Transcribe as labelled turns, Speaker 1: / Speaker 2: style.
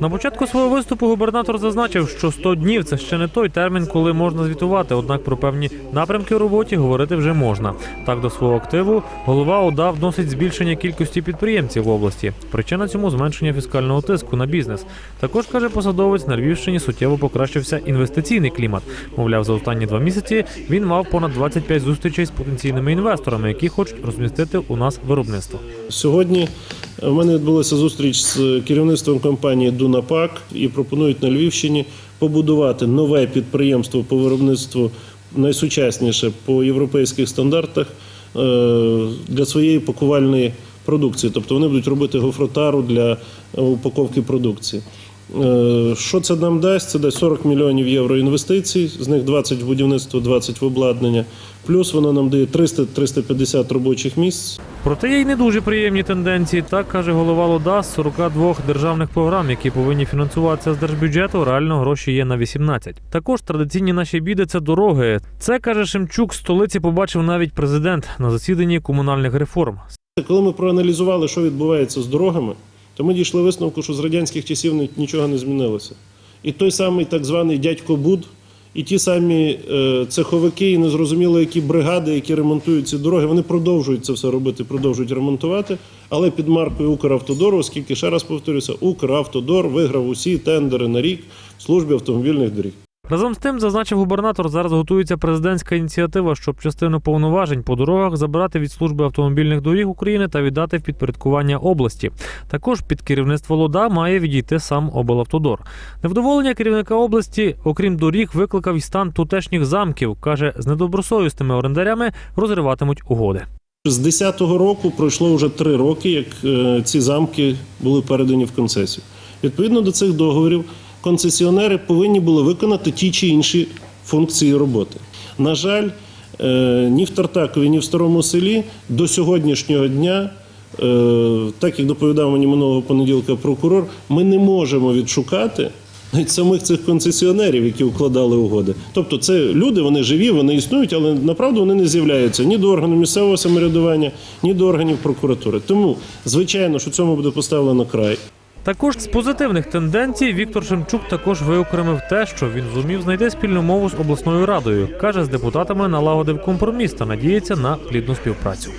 Speaker 1: На початку свого виступу губернатор зазначив, що 100 днів це ще не той термін, коли можна звітувати. Однак про певні напрямки у роботі говорити вже можна. Так до свого активу голова ОДА вносить збільшення кількості підприємців в області. Причина цьому зменшення фіскального тиску на бізнес. Також каже посадовець на Львівщині суттєво покращився інвестиційний клімат. Мовляв, за останні два місяці він мав понад 25 зустрічей з потенційними інвесторами, які хочуть розмістити у нас виробництво.
Speaker 2: Сьогодні в мене відбулася зустріч з керівництвом компанії Дунапак і пропонують на Львівщині побудувати нове підприємство по виробництву найсучасніше по європейських стандартах е, для своєї пакувальної продукції. Тобто вони будуть робити гофротару для упаковки продукції. Е, Що це нам дасть? Це дасть 40 мільйонів євро інвестицій, з них 20 в будівництво, 20 в обладнання. Плюс воно нам дає 300-350 робочих місць.
Speaker 1: Проте є й не дуже приємні тенденції. Так каже голова ЛОДА з 42 державних програм, які повинні фінансуватися з держбюджету. Реально гроші є на 18. Також традиційні наші біди це дороги. Це каже Шемчук. Столиці побачив навіть президент на засіданні комунальних реформ.
Speaker 2: Коли ми проаналізували, що відбувається з дорогами, то ми дійшли висновку, що з радянських часів нічого не змінилося. І той самий так званий дядько Буд, і ті самі е, цеховики, і незрозуміло, які бригади, які ремонтують ці дороги, вони продовжують це все робити, продовжують ремонтувати, але під маркою Укравтодор, оскільки ще раз повторюся, Укравтодор виграв усі тендери на рік в службі автомобільних доріг.
Speaker 1: Разом з тим, зазначив губернатор, зараз готується президентська ініціатива, щоб частину повноважень по дорогах забрати від служби автомобільних доріг України та віддати в підпорядкування області. Також під керівництво ЛОДА має відійти сам облавтодор. Невдоволення керівника області, окрім доріг, викликав і стан тутешніх замків. каже, з недобросовісними орендарями розриватимуть угоди.
Speaker 2: З 10-го року пройшло вже три роки, як е, ці замки були передані в концесію. Відповідно до цих договорів, концесіонери повинні були виконати ті чи інші функції роботи. На жаль, е, ні в Тартакові, ні в старому селі до сьогоднішнього дня. е, Так як доповідав мені минулого понеділка прокурор, ми не можемо відшукати навіть самих цих концесіонерів, які укладали угоди. Тобто, це люди, вони живі, вони існують, але направду вони не з'являються ні до органу місцевого самоврядування, ні до органів прокуратури. Тому, звичайно, що цьому буде поставлено край.
Speaker 1: Також з позитивних тенденцій Віктор Шемчук також виокремив те, що він зумів знайти спільну мову з обласною радою. каже, з депутатами налагодив компроміс та надіється на плідну співпрацю.